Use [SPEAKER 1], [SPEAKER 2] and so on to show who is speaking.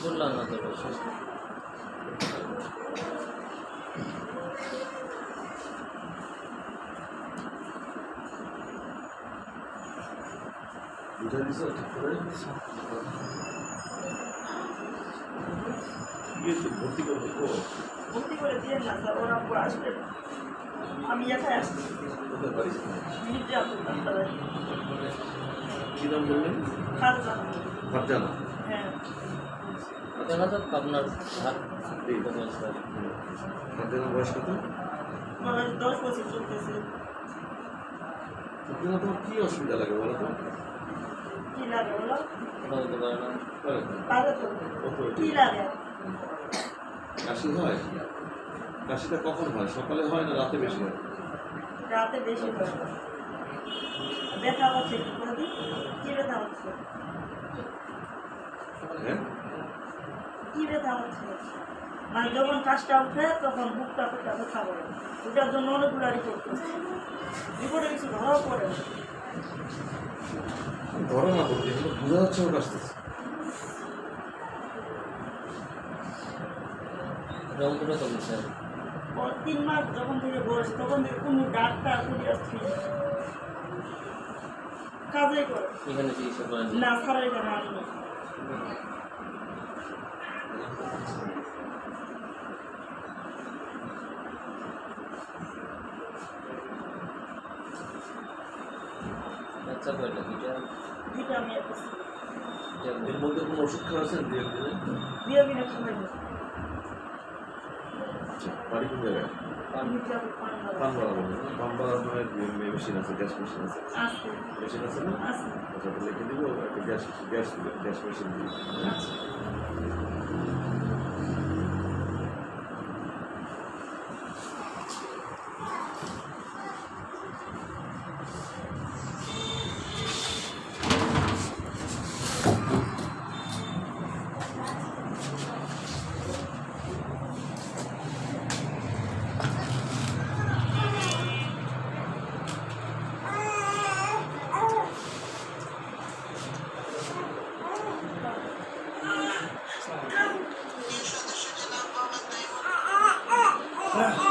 [SPEAKER 1] বললাম না তো বসে
[SPEAKER 2] বুঝা দিছে ঠিক করে গিয়েছে ভর্তি করবে তো
[SPEAKER 3] ভর্তি করে দিয়ে না স্যার ওরা উপর আসবে আমি একাই আসছি
[SPEAKER 2] কোথায় পারিস
[SPEAKER 3] মির্জা আব্দুল কান্তার
[SPEAKER 2] কি নাম বললেন
[SPEAKER 3] খালসা
[SPEAKER 2] ফারজানা
[SPEAKER 3] হ্যাঁ
[SPEAKER 1] দেখা যাক আপনার হাত
[SPEAKER 2] এই
[SPEAKER 1] কত স্যার
[SPEAKER 2] ফারজানা বয়স কত?
[SPEAKER 3] দশ বছর চলতেছে।
[SPEAKER 2] তোমার কি অসুবিধা লাগে বলো তো?
[SPEAKER 3] কি লাগে বলো? লাগে?
[SPEAKER 2] কাশি হয়? কাশিটা কখন হয়? সকালে হয় না রাতে বেশি হয়?
[SPEAKER 3] রাতে বেশি হয়। ব্যথা হচ্ছে কি ব্যথা হচ্ছে?
[SPEAKER 2] হ্যাঁ?
[SPEAKER 3] কি ব্যথা হচ্ছে মানে যখন কাজটা উঠে তখন বুকটা বুকটা ব্যথা করে। ওটার জন্য অনেকগুলো রিপোর্ট করছে। রিপোর্টে কিছু ধরাও পড়ে
[SPEAKER 2] ধরো না বোঝা যাচ্ছে আসতেছে
[SPEAKER 3] তিন মাস যখন থেকে বয়স তখন থেকে কোনো ডাক্তার কোনো আসছে কাজে করে।
[SPEAKER 1] এখানে চিকিৎসা করেন।
[SPEAKER 3] না এখানে আসবে
[SPEAKER 1] বাচ্চা কয়টা? দুইটা?
[SPEAKER 3] দুইটা আমি একটা
[SPEAKER 2] এর মধ্যে কোনো ওষুধ খাওয়াছেন দিলে
[SPEAKER 3] বিয়ে বিনা খাবে
[SPEAKER 2] আচ্ছা বাড়ি কোন জায়গায়? পানবাড়া বলে পানবাড়া মানে মেশিন আছে গ্যাস মেশিন আছে।
[SPEAKER 3] আছে।
[SPEAKER 2] মেশিন আছে না? আচ্ছা লিখে দিব একটা গ্যাস গ্যাস গ্যাস মেশিন দিই
[SPEAKER 3] আছে
[SPEAKER 4] Ah!